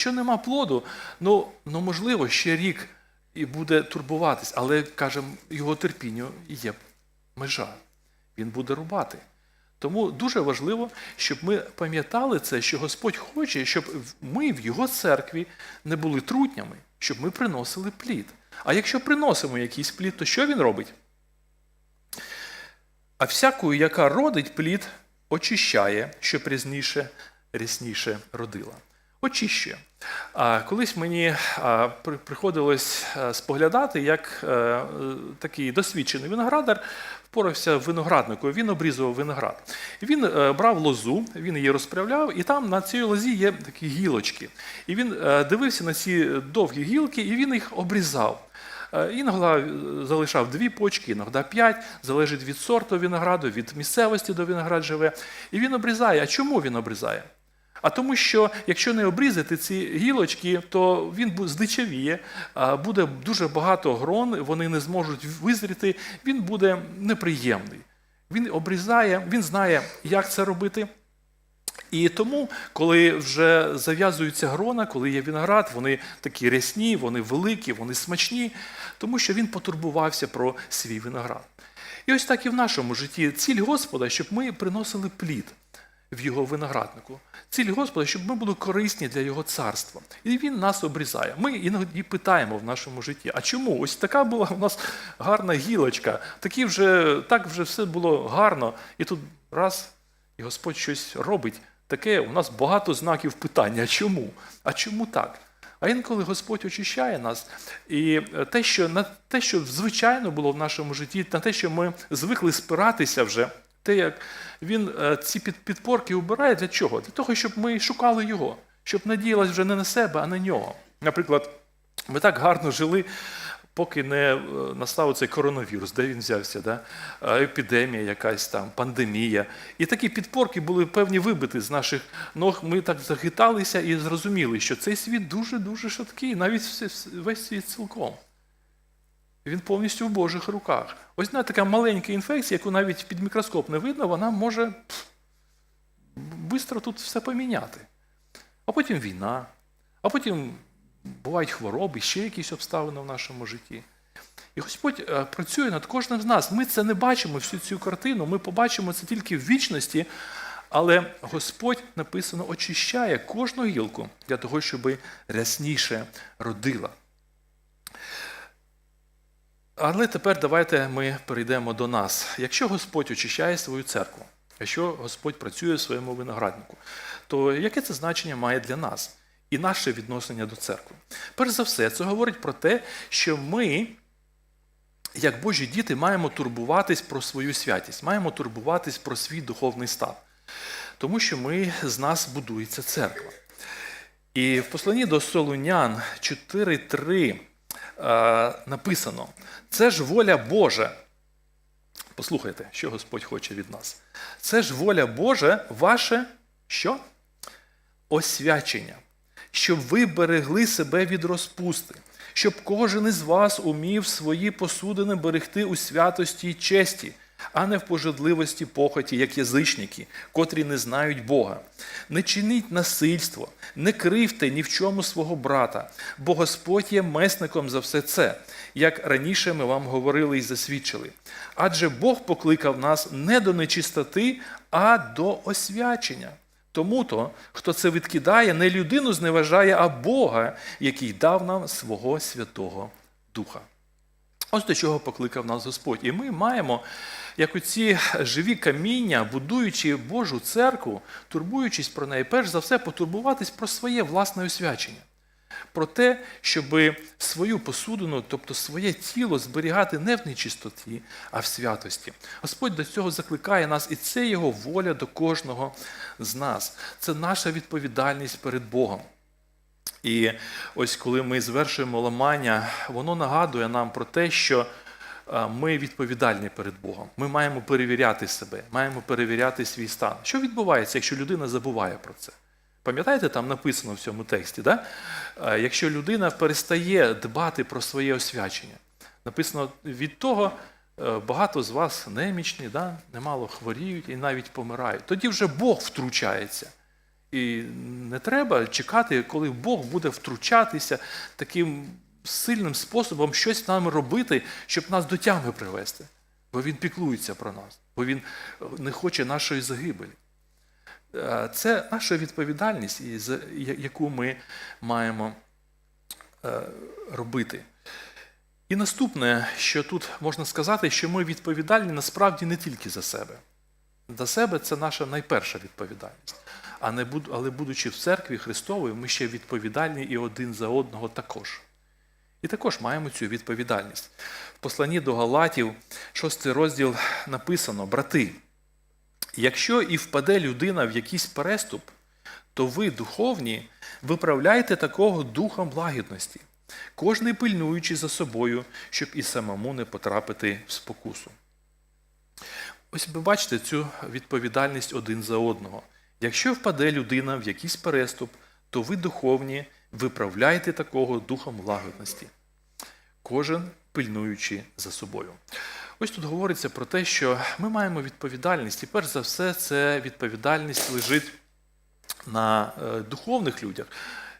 Якщо нема плоду, ну, ну можливо, ще рік і буде турбуватись, але каже, його терпінню є межа. Він буде рубати. Тому дуже важливо, щоб ми пам'ятали це, що Господь хоче, щоб ми в Його церкві не були трутнями, щоб ми приносили плід. А якщо приносимо якийсь плід, то що він робить? А всякою, яка родить плід, очищає, щоб різніше, рясніше родила. Очищує. Колись мені приходилось споглядати, як е, е, такий досвідчений виноградар впорався винограднику. Він обрізував виноград. Він е, брав лозу, він її розправляв, і там на цій лозі є такі гілочки. І він е, дивився на ці довгі гілки, і він їх обрізав. Е, Іноді е, залишав дві почки, іноді п'ять, залежить від сорту винограду, від місцевості, де виноград живе. І він обрізає. А чому він обрізає? А тому, що якщо не обрізати ці гілочки, то він здичавіє, буде дуже багато грон, вони не зможуть визріти, він буде неприємний. Він обрізає, він знає, як це робити. І тому, коли вже зав'язуються грона, коли є виноград, вони такі рясні, вони великі, вони смачні, тому що він потурбувався про свій виноград. І ось так і в нашому житті ціль Господа, щоб ми приносили плід в його винограднику. Ціль Господа, щоб ми були корисні для Його царства. І Він нас обрізає. Ми іноді питаємо в нашому житті, а чому? Ось така була у нас гарна гілочка, такі вже, так вже все було гарно, і тут раз, і Господь щось робить. Таке у нас багато знаків питання. Чому? А чому так? А інколи Господь очищає нас, і те, що на те, що звичайно було в нашому житті, на те, що ми звикли спиратися вже, те, як він е, ці підпорки убирає для чого? Для того, щоб ми шукали його, щоб надіялась вже не на себе, а на нього. Наприклад, ми так гарно жили, поки не е, настав цей коронавірус, де він взявся, да? Е, епідемія якась там, пандемія. І такі підпорки були певні вибити з наших ног. Ми так захиталися і зрозуміли, що цей світ дуже-дуже шаткий, навіть весь світ цілком. Він повністю в Божих руках. Ось одна така маленька інфекція, яку навіть під мікроскоп не видно, вона може швидко тут все поміняти. А потім війна, а потім бувають хвороби, ще якісь обставини в нашому житті. І Господь е, працює над кожним з нас. Ми це не бачимо всю цю картину, ми побачимо це тільки в вічності, але Господь написано очищає кожну гілку для того, щоб рясніше родила. Але тепер давайте ми перейдемо до нас. Якщо Господь очищає свою церкву, якщо Господь працює в своєму винограднику, то яке це значення має для нас і наше відношення до церкви? Перш за все, це говорить про те, що ми, як Божі діти, маємо турбуватись про свою святість, маємо турбуватись про свій духовний стан, тому що ми з нас будується церква. І в посланні до Солунян 4.3 е, написано: це ж воля Божа. Послухайте, що Господь хоче від нас. Це ж воля Божа, ваше що? Освячення, щоб ви берегли себе від розпусти, щоб кожен із вас умів свої посудини берегти у святості й честі, а не в пожадливості похоті, як язичники, котрі не знають Бога. Не чиніть насильство, не кривте ні в чому свого брата, бо Господь є месником за все це, як раніше ми вам говорили і засвідчили. Адже Бог покликав нас не до нечистоти, а до освячення. Тому то, хто це відкидає, не людину зневажає, а Бога, який дав нам свого Святого Духа. Ось до чого покликав нас Господь. І ми маємо, як оці живі каміння, будуючи Божу церкву, турбуючись про неї, перш за все потурбуватись про своє власне освячення. Про те, щоб свою посудину, тобто своє тіло, зберігати не в нечистоті, а в святості. Господь до цього закликає нас, і це його воля до кожного з нас. Це наша відповідальність перед Богом. І ось коли ми звершуємо ламання, воно нагадує нам про те, що е, ми відповідальні перед Богом. Ми маємо перевіряти себе, маємо перевіряти свій стан. Що відбувається, якщо людина забуває про це? Пам'ятаєте, там написано в цьому тексті, да? Е, якщо людина перестає дбати про своє освячення, написано від того. е, Багато з вас немічні, да? немало хворіють і навіть помирають. Тоді вже Бог втручається. І не треба чекати, коли Бог буде втручатися таким сильним способом щось нам робити, щоб нас до тями привести. Бо Він піклується про нас, бо Він е, не хоче нашої загибелі. Е, Це наша відповідальність, яку ми маємо е, робити. І наступне, що тут можна сказати, що ми відповідальні насправді не тільки за себе. За себе це наша найперша відповідальність. Але будучи в церкві Христової, ми ще відповідальні і один за одного також. І також маємо цю відповідальність. В посланні до Галатів, 6 розділ написано: брати, якщо і впаде людина в якийсь переступ, то ви, духовні, виправляйте такого духом лагідності, кожний пильнуючи за собою, щоб і самому не потрапити в спокусу. Ось ви бачите цю відповідальність один за одного. Якщо впаде людина в якийсь переступ, то ви, духовні, виправляйте такого духом лагідності, кожен пильнуючи за собою. Ось тут говориться про те, що ми маємо відповідальність, і перш за все, це відповідальність лежить на е, духовних людях.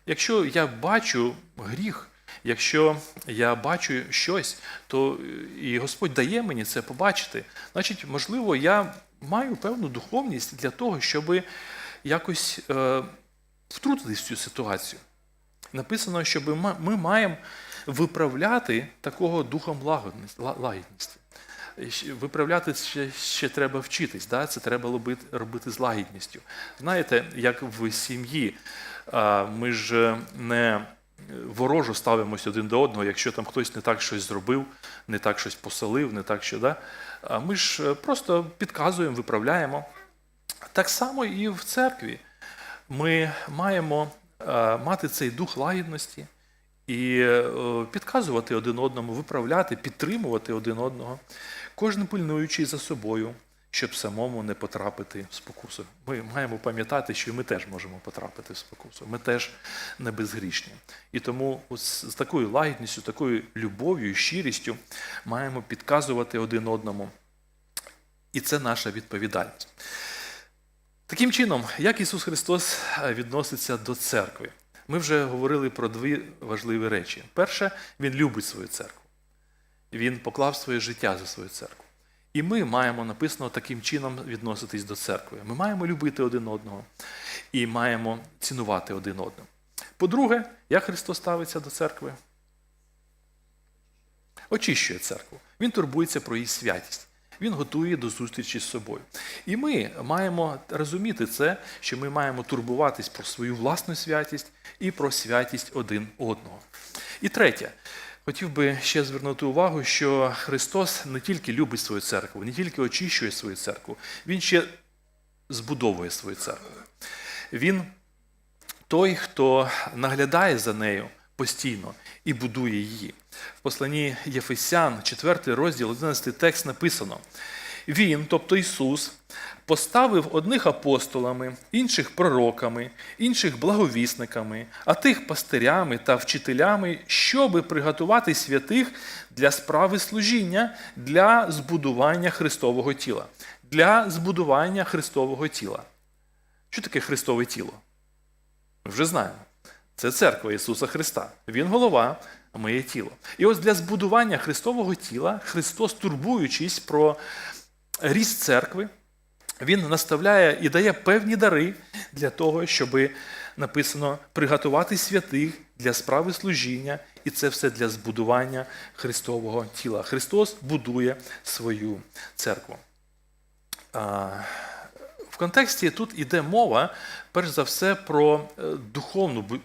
Якщо я бачу гріх, якщо я бачу щось, то е, і Господь дає мені це побачити, значить, можливо, я маю певну духовність для того, щоб якось е, втрутитись в цю ситуацію. Написано, що ми маємо виправляти такого духом лагідності. Виправляти ще, ще треба вчитись, да? це треба робити з лагідністю. Знаєте, як в сім'ї, ми ж не ворожо ставимося один до одного, якщо там хтось не так щось зробив, не так щось посолив, не так що. Да? Ми ж е, просто підказуємо, виправляємо. Так само і в церкві. Ми маємо е, мати цей дух лагідності і е, підказувати один одному, виправляти, підтримувати один одного, кожен пильнуючи за собою, щоб самому не потрапити в спокусу. Ми маємо пам'ятати, що ми теж можемо потрапити в спокусу. Ми теж не безгрішні. І тому ось з такою лагідністю, такою любов'ю, щирістю маємо підказувати один одному. І це наша відповідальність. Таким чином, як Ісус Христос е, відноситься до церкви? Ми вже говорили про дві важливі речі. Перше, Він любить свою церкву. Він поклав своє життя за свою церкву. І ми маємо написано таким чином відноситись до церкви. Ми маємо любити один одного і маємо цінувати один одного. По-друге, як Христос ставиться до церкви? Очищує церкву. Він турбується про її святість. Він готує до зустрічі з собою. І ми маємо розуміти це, що ми маємо турбуватись про свою власну святість і про святість один одного. І третє, хотів би ще звернути увагу, що Христос не тільки любить свою церкву, не тільки очищує свою церкву, Він ще збудовує свою церкву. Він той, хто наглядає за нею постійно і будує її. В посланні Єфесян, 4 розділ, 11 текст написано: Він, тобто Ісус, поставив одних апостолами, інших пророками, інших благовісниками, а тих пастирями та вчителями, щоби приготувати святих для справи служіння, для збудування Христового тіла. Для збудування Христового тіла. Що таке Христове тіло? Ми вже знаємо. Це церква Ісуса Христа. Він голова, а ми є тіло. І ось для збудування Христового тіла Христос, турбуючись про ріст церкви, Він наставляє і дає певні дари для того, щоб написано приготувати святих для справи служіння, і це все для збудування Христового тіла. Христос будує свою церкву. В контексті тут іде мова, перш за все, про е, духовну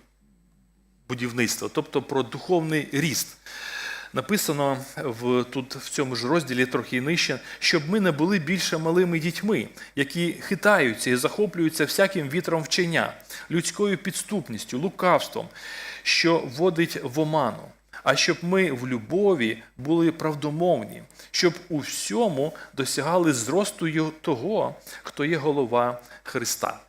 будівництво, тобто про духовний ріст. Написано в, тут в цьому ж розділі трохи нижче, щоб ми не були більше малими дітьми, які хитаються і захоплюються всяким вітром вчення, людською підступністю, лукавством, що вводить в оману. А щоб ми в любові були правдомовні, щоб у всьому досягали зросту того, хто є голова Христа.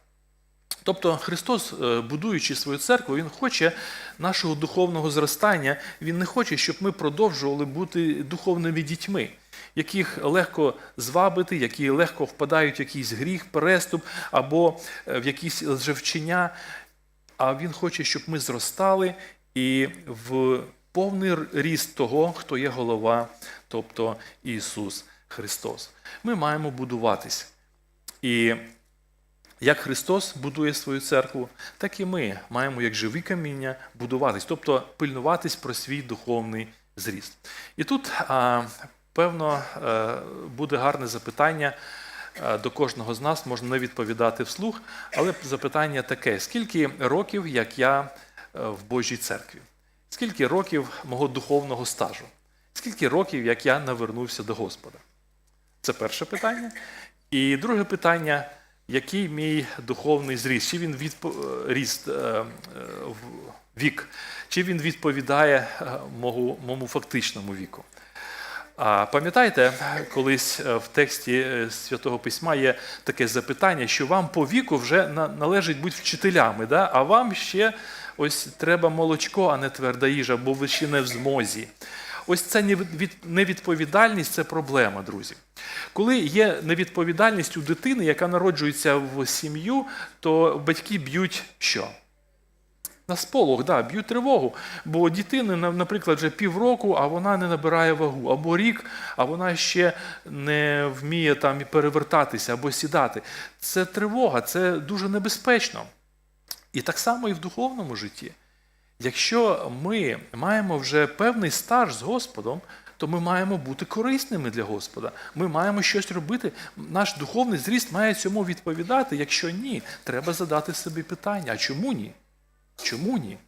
Тобто Христос, е, будуючи свою церкву, Він хоче нашого духовного зростання, Він не хоче, щоб ми продовжували бути духовними дітьми. яких легко звабити, які легко впадають в якийсь гріх, переступ або е, в якісь лжевчення. А він хоче, щоб ми зростали і в повний ріст того, хто є голова, тобто Ісус Христос. Ми маємо будуватись. І як Христос будує свою церкву, так і ми маємо, як живі каміння, будуватись, тобто пильнуватись про свій духовний зріст. І тут, певно, е, буде гарне запитання е, до кожного з нас, можна не відповідати вслух, але запитання таке: скільки років, як я е, в Божій церкві? Скільки років мого духовного стажу? Скільки років, як я навернувся до Господа? Це перше питання. І друге питання: який мій духовний зріст? Чи він відпо... е, ріст е, е, вік, чи він відповідає моєму фактичному віку? А пам'ятаєте, колись в тексті Святого Письма є таке запитання, що вам по віку вже належить бути вчителями, да? а вам ще ось треба молочко, а не тверда їжа, бо ви ще не в змозі. Ось це невідповідальність це проблема, друзі. Коли є невідповідальність у дитини, яка народжується в сім'ю, то батьки б'ють що? На сполох, да, б'ють тривогу. Бо дитини, наприклад, вже півроку, а вона не набирає вагу, або рік, а вона ще не вміє там перевертатися або сідати. Це тривога, це дуже небезпечно. І так само і в духовному житті. Якщо ми маємо вже певний стаж з Господом, то ми маємо бути корисними для Господа. Ми маємо щось робити. Наш духовний зріст має цьому відповідати. Якщо ні, треба задати собі питання: а чому ні? Чому ні?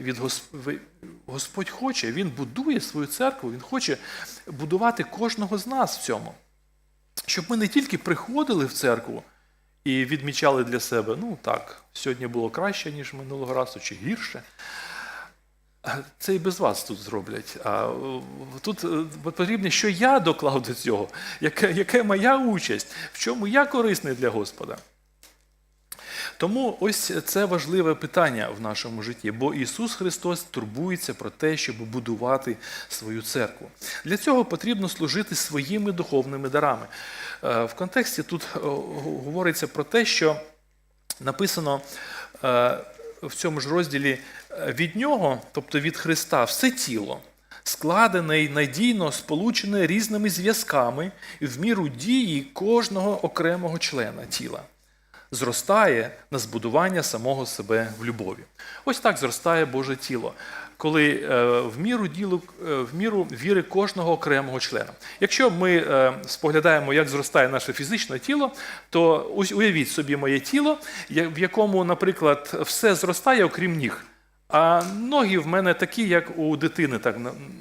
Від Гос- Господь хоче, Він будує свою церкву, Він хоче будувати кожного з нас в цьому. Щоб ми не тільки приходили в церкву і відмічали для себе, ну так, сьогодні було краще, ніж минулого разу, чи гірше. Це і без вас тут зроблять. А тут е, потрібно, що я доклав до цього, яка, яка моя участь, в чому я корисний для Господа. Тому ось це важливе питання в нашому житті, бо Ісус Христос турбується про те, щоб будувати свою церкву. Для цього потрібно служити своїми духовними дарами. Е, В контексті тут е, говориться про те, що написано е, в цьому ж розділі від нього, тобто від Христа, все тіло. Складене й надійно сполучене різними зв'язками в міру дії кожного окремого члена тіла зростає на збудування самого себе в любові. Ось так зростає Боже тіло, коли е, в міру ділу, е, в міру віри кожного окремого члена. Якщо ми е, споглядаємо, як зростає наше фізичне тіло, то уявіть собі моє тіло, в якому, наприклад, все зростає, окрім ніг. А ноги в мене такі, як у дитини, так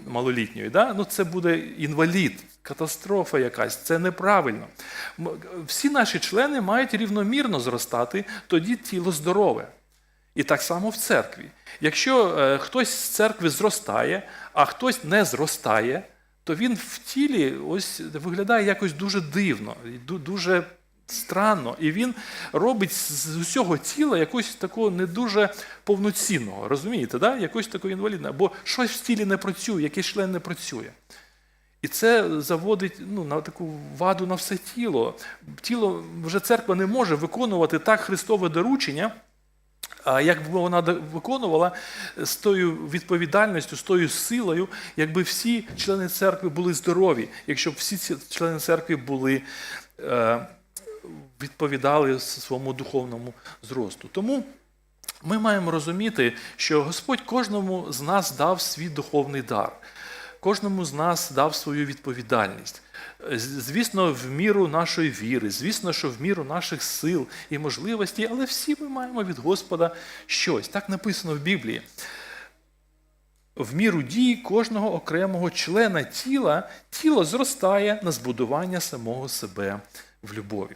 малолітньої. Да? Ну, це буде інвалід, катастрофа якась, це неправильно. Всі наші члени мають рівномірно зростати, тоді тіло здорове. І так само в церкві. Якщо е, хтось з церкви зростає, а хтось не зростає, то він в тілі ось виглядає якось дуже дивно, дуже странно. І він робить з усього тіла якось такого не дуже повноцінного. Розумієте, да? якось такого інвалідного. Бо щось в тілі не працює, якийсь член не працює. І це заводить ну, на таку ваду на все тіло. Тіло вже церква не може виконувати так Христове доручення, як би вона виконувала з тою відповідальністю, з тою силою, якби всі члени церкви були здорові, якщо б всі члени церкви були, е, відповідали своєму духовному зросту. Тому ми маємо розуміти, що Господь кожному з нас дав свій духовний дар. Кожному з нас дав свою відповідальність. Звісно, в міру нашої віри, звісно, що в міру наших сил і можливостей, але всі ми маємо від Господа щось. Так написано в Біблії. В міру дії кожного окремого члена тіла тіло зростає на збудування самого себе в любові.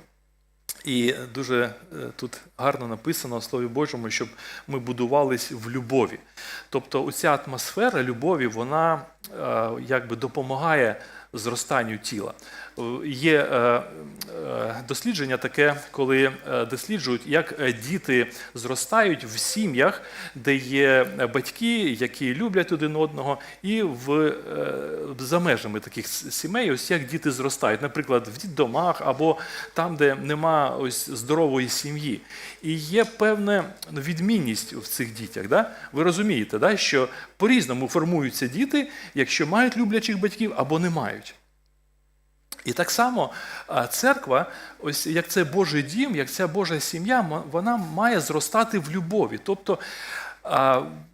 І дуже е, тут гарно написано в Слові Божому, щоб ми будувались в любові. Тобто, оця атмосфера любові, вона е, якби допомагає зростанню тіла. Е, Є е, е, дослідження таке, коли досліджують, як діти зростають в сім'ях, де є батьки, які люблять один одного, і в, за межами таких сімей, ось як діти зростають, наприклад, в дітдомах або там, де нема ось здорової сім'ї. І є певна відмінність в цих дітях. Да? Ви розумієте, да? що по-різному формуються діти, якщо мають люблячих батьків або не мають. І так само церква, ось як це Божий дім, як ця Божа сім'я, вона має зростати в любові. Тобто,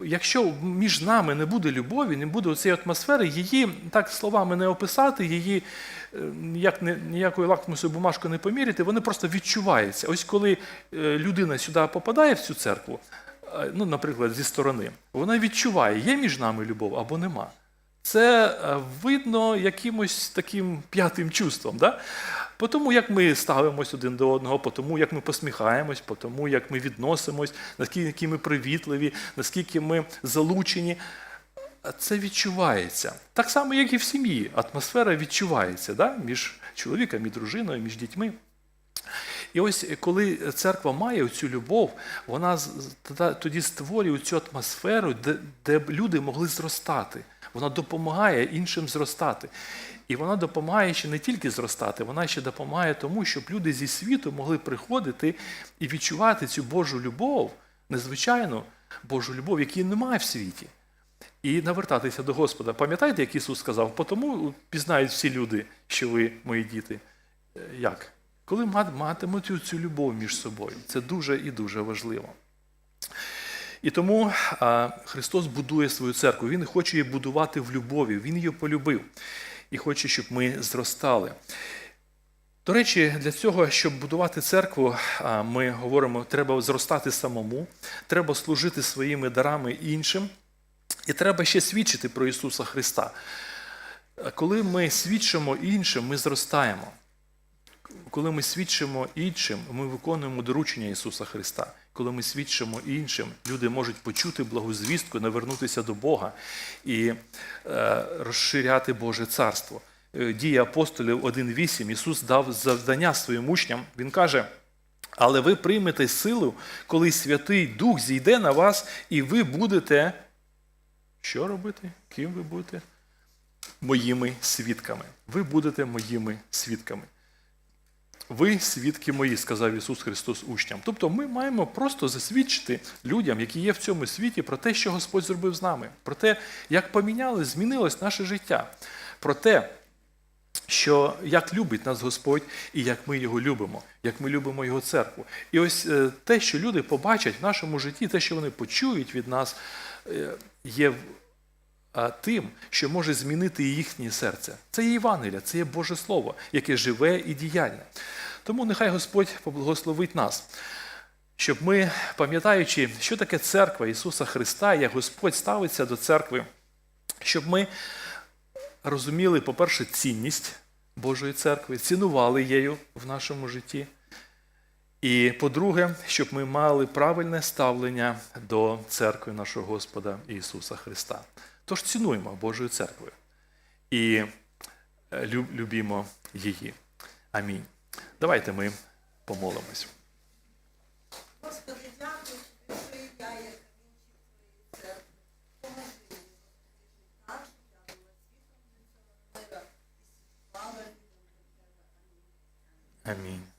якщо між нами не буде любові, не буде цієї атмосфери, її так словами не описати, її е, ніяк не, ніякою лакмусою бумажкою не поміряти, вони просто відчуваються. Ось коли е, людина сюди попадає в цю церкву, е, ну, наприклад, зі сторони, вона відчуває, є між нами любов або нема. Це е, видно якимось таким п'ятим чувством. Да? По тому, як ми ставимось один до одного, по тому, як ми посміхаємось, по тому, як ми відносимось, наскільки ми привітливі, наскільки ми залучені. Це відчувається. Так само, як і в сім'ї. Атмосфера відчувається да? між чоловіком і дружиною, між дітьми. І ось коли церква має цю любов, вона тоді- створює цю атмосферу, де, де люди могли зростати. Вона допомагає іншим зростати. І вона допомагає ще не тільки зростати, вона ще допомагає тому, щоб люди зі світу могли приходити і відчувати цю Божу любов, незвичайну Божу любов, якої немає в світі. І навертатися до Господа. Пам'ятаєте, як Ісус сказав? Потому пізнають всі люди, що ви мої діти. Е, Як? Коли мат- матимуть цю любов між собою. Це дуже і дуже важливо. І тому Христос будує свою церкву. Він хоче її будувати в любові. Він її полюбив і хоче, щоб ми зростали. До речі, для цього, щоб будувати церкву, ми говоримо, треба зростати самому, треба служити своїми дарами іншим, і треба ще свідчити про Ісуса Христа. Коли ми свідчимо іншим, ми зростаємо. Коли ми свідчимо іншим, ми виконуємо доручення Ісуса Христа. Коли ми свідчимо іншим, люди можуть почути благу звістку, навернутися до Бога і е, розширяти Боже царство. Е, Дії апостолів 1.8 Ісус дав завдання своїм учням. Він каже: але ви приймете силу, коли Святий Дух зійде на вас, і ви будете. Що робити? Ким ви будете? Моїми свідками. Ви будете моїми свідками. Ви свідки мої, сказав Ісус Христос учням. Тобто ми маємо просто засвідчити людям, які є в цьому світі, про те, що Господь зробив з нами, про те, як помінялось, змінилось наше життя, про те, що як любить нас Господь і як ми його любимо, як ми любимо Його церкву. І ось е, те, що люди побачать в нашому житті, те, що вони почують від нас, е, є тим, що може змінити їхнє серце. Це є Євангелія, це є Боже Слово, яке живе і діяльне. Тому нехай Господь поблагословить нас, щоб ми, пам'ятаючи, що таке церква Ісуса Христа, як Господь ставиться до церкви, щоб ми розуміли, по-перше, цінність Божої церкви, цінували її в нашому житті. І по-друге, щоб ми мали правильне ставлення до церкви нашого Господа Ісуса Христа. Тож цінуємо Божою церквою і е, любімо її. Амінь. Давайте ми помолимось. Господи, дякую що я, як інші твої церкви. Поможи так, я була світом для цього мира і слава людям для тебе. Амінь.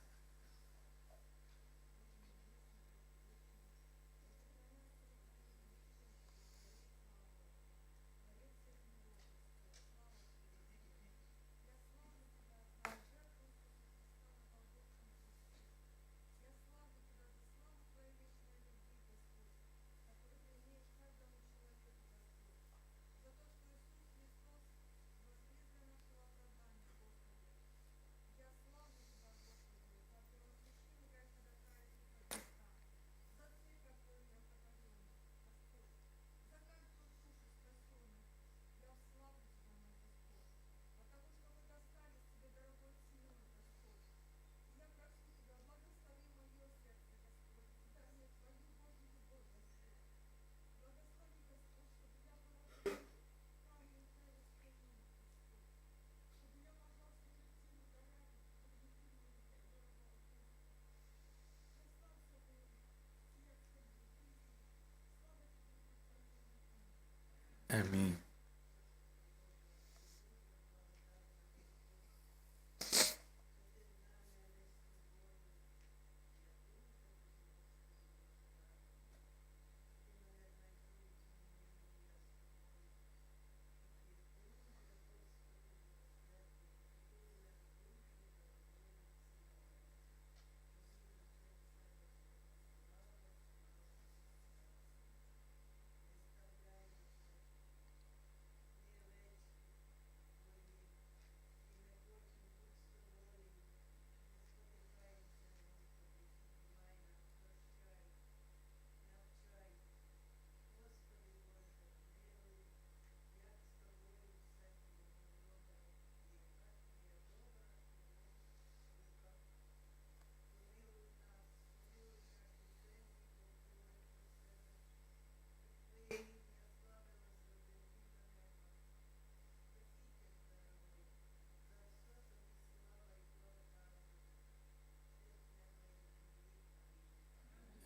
Амінь. Амінь.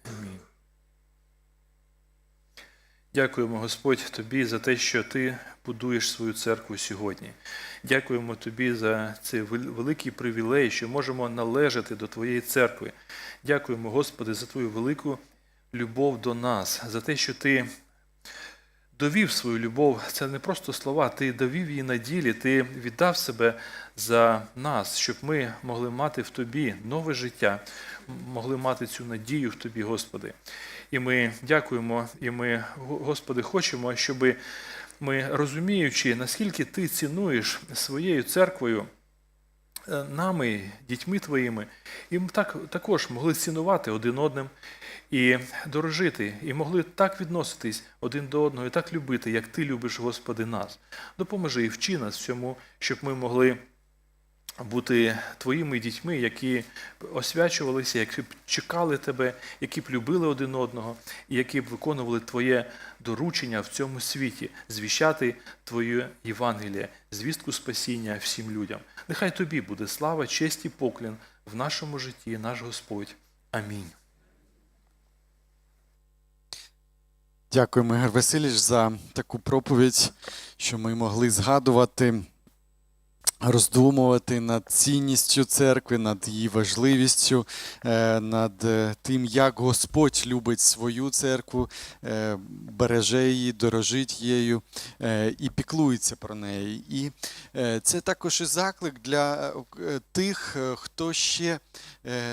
Амінь. Дякуємо, Господь, Тобі за те, що Ти будуєш свою церкву сьогодні. Дякуємо Тобі за цей великий привілей, що можемо належати до Твоєї церкви. Дякуємо, Господи, за Твою велику любов до нас, за те, що Ти довів свою любов. Це не просто слова, Ти довів її на ділі, Ти віддав себе за нас, щоб ми могли мати в Тобі нове життя, могли мати цю надію в Тобі, Господи. І ми дякуємо, і ми, Господи, хочемо, щоб ми, розуміючи, наскільки Ти цінуєш своєю церквою, е, нами, дітьми Твоїми, і ми так, також могли цінувати один одним і дорожити, і могли так відноситись один до одного, і так любити, як Ти любиш, Господи, нас. Допоможи і вчи нас всьому, щоб ми могли бути твоїми дітьми, які освячувалися, які б чекали тебе, які б любили один одного, і які б виконували Твоє доручення в цьому світі, звіщати Твоє Євангеліє, звістку спасіння всім людям. Нехай тобі буде слава, честь і поклін в нашому житті, наш Господь. Амінь. Дякуємо, Ігор Васильович, за таку проповідь, що ми могли згадувати, роздумувати над цінністю церкви, над її важливістю, е, над е, тим, як Господь любить свою церкву, е, береже її, дорожить її і піклується про неї. І це також і заклик для тих, хто ще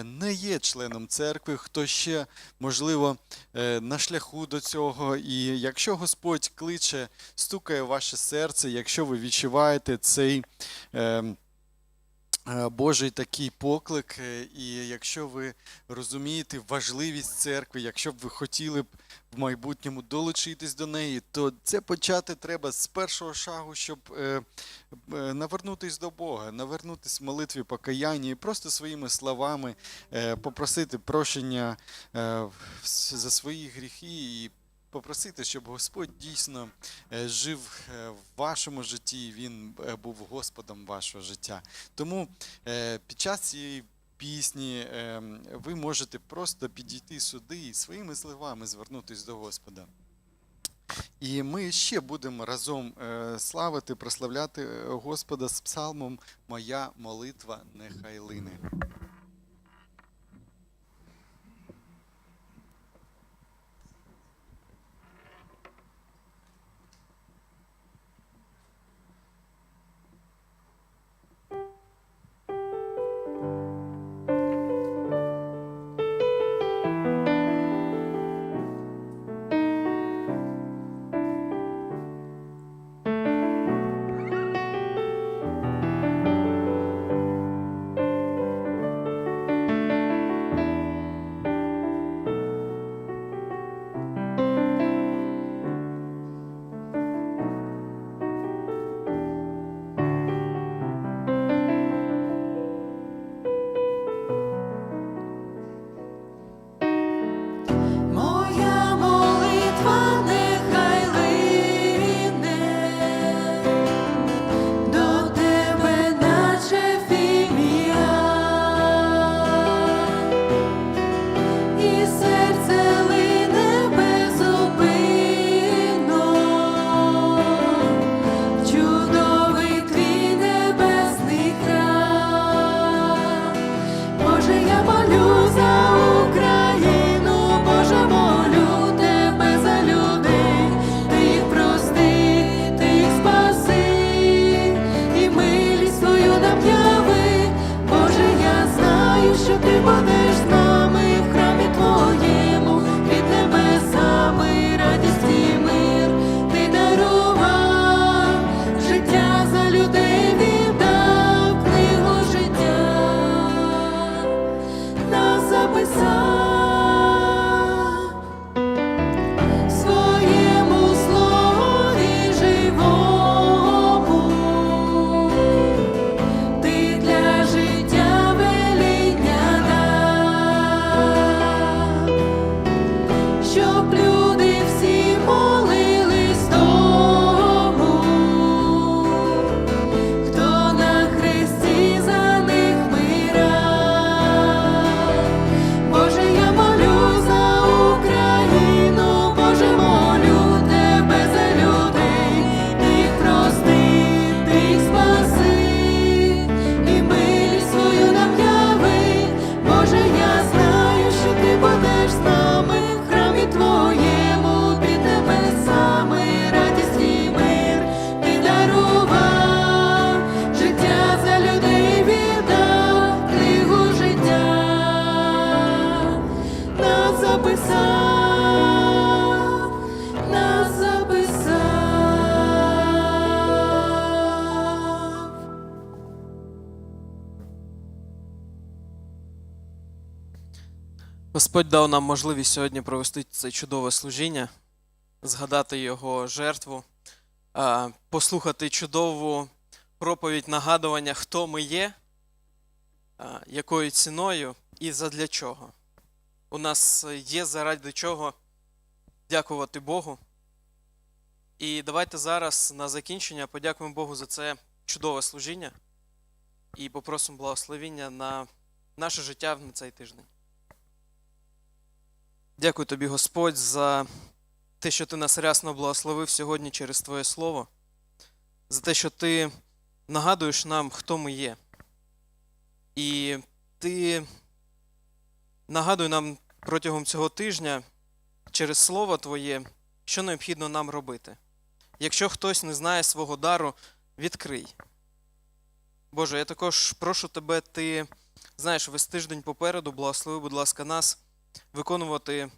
не є членом церкви, хто ще, можливо, на шляху до цього. І якщо Господь кличе, стукає в ваше серце, якщо ви відчуваєте цей Божий такий поклик, е, і якщо ви розумієте важливість церкви, якщо б ви хотіли б в майбутньому долучитись до неї, то це почати треба з першого шагу, щоб е, е, навернутись до Бога, навернутись в молитві покаяння і просто своїми словами е, попросити прощення е, за свої гріхи і попросити, щоб Господь дійсно е, жив е, в вашому житті, Він е, був Господом вашого життя. Тому під час цієї пісні ви можете просто підійти сюди і своїми словами звернутись до Господа. І ми ще будемо разом славити, прославляти Господа з псалмом Моя молитва нехай лине. Господь дав нам можливість сьогодні провести це чудове служіння, згадати його жертву, послухати чудову проповідь нагадування, хто ми є, якою ціною і задля чого. У нас є заради чого дякувати Богу. І давайте зараз на закінчення подякуємо Богу за це чудове служіння і попросимо благословіння на наше життя на цей тиждень. Дякую тобі, Господь, за те, що ти нас рясно благословив сьогодні через Твоє Слово, за те, що ти нагадуєш нам, хто ми є. І ти нагадуй нам протягом цього тижня через Слово Твоє, що необхідно нам робити. Якщо хтось не знає свого дару, відкрий. Боже, я також прошу тебе, ти знаєш, весь тиждень попереду, благослови, будь ласка, нас виконувати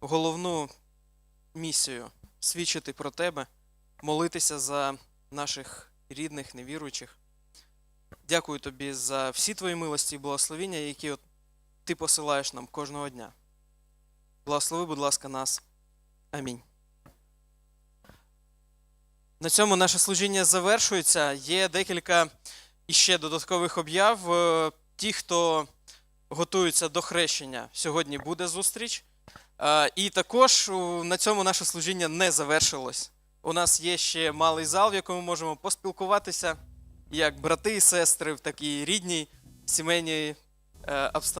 головну місію свідчити про тебе, молитися за наших рідних, невіруючих. Дякую тобі за всі твої милості і благословіння, які ти посилаєш нам кожного дня. Благослови, будь ласка, нас. Амінь. На цьому наше служіння завершується. Є декілька іще додаткових об'яв. Е, Ті, хто готуються до хрещення, сьогодні буде зустріч. Е, І також на цьому наше служіння не завершилось. У нас є ще малий зал, в якому можемо поспілкуватися як брати і сестри в такій рідній сімейній е, обстановці.